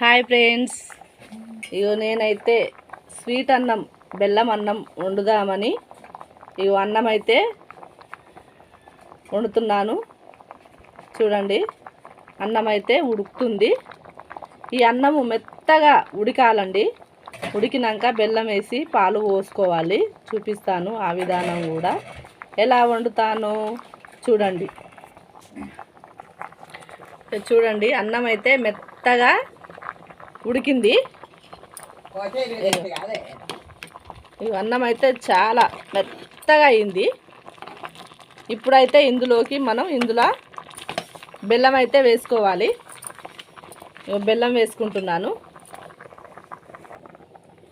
Hi friends. ఇగో నేనైతే sweet అన్నం బెల్లం అన్నం వండుదామని ఇగో అన్నం అయితే వండుతున్నాను. చూడండి అన్నం అయితే ఉడుకుతుంది. ఈ అన్నము మెత్తగా ఉడికాలండి. ఉడికినాక బెల్లం వేసి పాలు పోసుకోవాలి. చూపిస్తాను ఆ విధానం కూడా. ఎలా వండుతాను చూడండి. చూడండి అన్నం అయితే మెత్తగా ఉడికింది. ఈ అన్నం అయితే చాలా మెత్తగా అయింది. ఇప్పుడైతే ఇందులోకి మనం ఇందులో బెల్లం అయితే వేసుకోవాలి. బెల్లం వేసుకుంటున్నాను.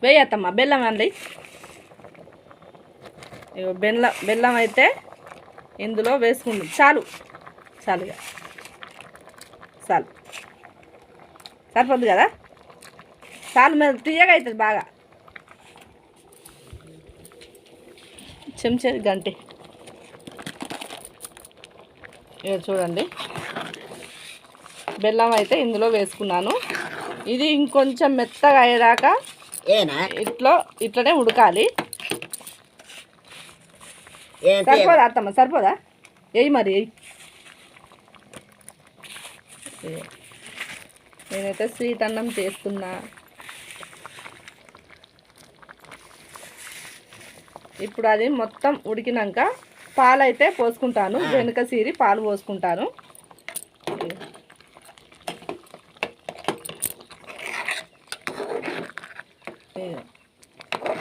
వేయత్తమ్మ బెల్లం అండి. బెల్లం బెల్లం అయితే ఇందులో వేసుకుంటాం చాలు. చాలుగా చాలు. సరిపోద్ది కదా? చాలు మీద తీయగా అవుతుంది బాగా. చెంచా గంటి. ఇక చూడండి. బెల్లం అయితే ఇందులో వేసుకున్నాను. ఇది ఇంకొంచెం మెత్తగా అయ్యేదాకా ఏనా? ఇట్లో ఇట్లనే ఉడకాలి. సరిపోదా అత్తమ్మ? సరిపోదా? ఎయ్యి మరి. నేనైతే స్వీట్ అన్నం చేస్తున్నా. ఇప్పుడు అది మొత్తం ఉడికినాక పాలు అయితే పోసుకుంటాను. వెనుక సీరి పాలు పోసుకుంటాను.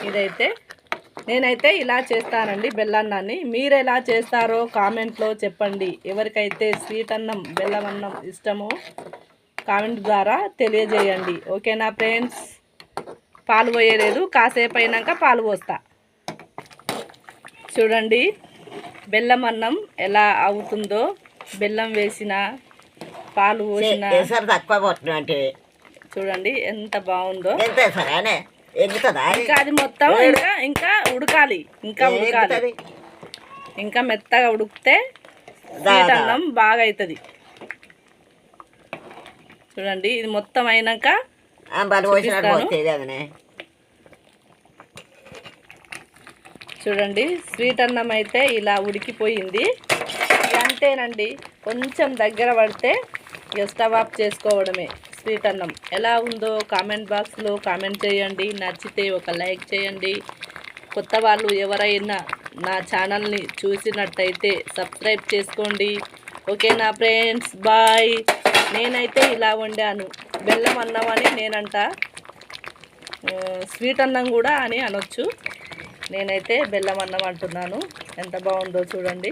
ఇదైతే నేనైతే ఇలా చేస్తానండి బెల్లన్నాన్ని. మీరు ఎలా చేస్తారో కామెంట్లో చెప్పండి. ఎవరికైతే స్వీట్ అన్నం బెల్లం అన్నం ఇష్టమో కామెంట్ ద్వారా తెలియజేయండి. ఓకేనా ఫ్రెండ్స్? పాలు పోయలేదు కాసేపు అయినాక పాలు పోస్తా. చూడండి. బెల్లం అన్నం ఎలా అవుతుందో బెల్లం వేసిన పాలు పోసిన. తక్కువ చూడండి ఎంత బాగుందో? ఇంకా అది మొత్తం ఇంకా ఇంకా ఉడకాలి ఇంకా ఉడకాలి? ఇంకా మెత్తగా ఉడికితే స్వీట్. అన్నం బాగా అవుతుంది చూడండి ఇది మొత్తం అయినాక చూడండి స్వీట్ అన్నం అయితే ఇలా ఉడికిపోయింది. అంతేనండి కొంచెం దగ్గర పడితే ఇక స్టవ్ ఆఫ్ చేసుకోవడమే స్వీట్ అన్నం. ఎలా ఉందో కామెంట్ బాక్స్లో కామెంట్ చేయండి. నచ్చితే ఒక లైక్ చేయండి. కొత్త వాళ్ళు ఎవరైనా నా ఛానల్ని చూసినట్టయితే సబ్స్క్రైబ్ చేసుకోండి. ఓకేనా ఫ్రెండ్స్? బాయ్. నేనైతే ఇలా వండాను. బెల్లం అన్నం అని నేనంట. స్వీట్ అన్నం కూడా అని అనొచ్చు. నేనైతే బెల్లం అన్నం అంటున్నాను. ఎంత బాగుందో చూడండి.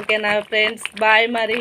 ఓకే నా ఫ్రెండ్స్? బాయ్ మరి.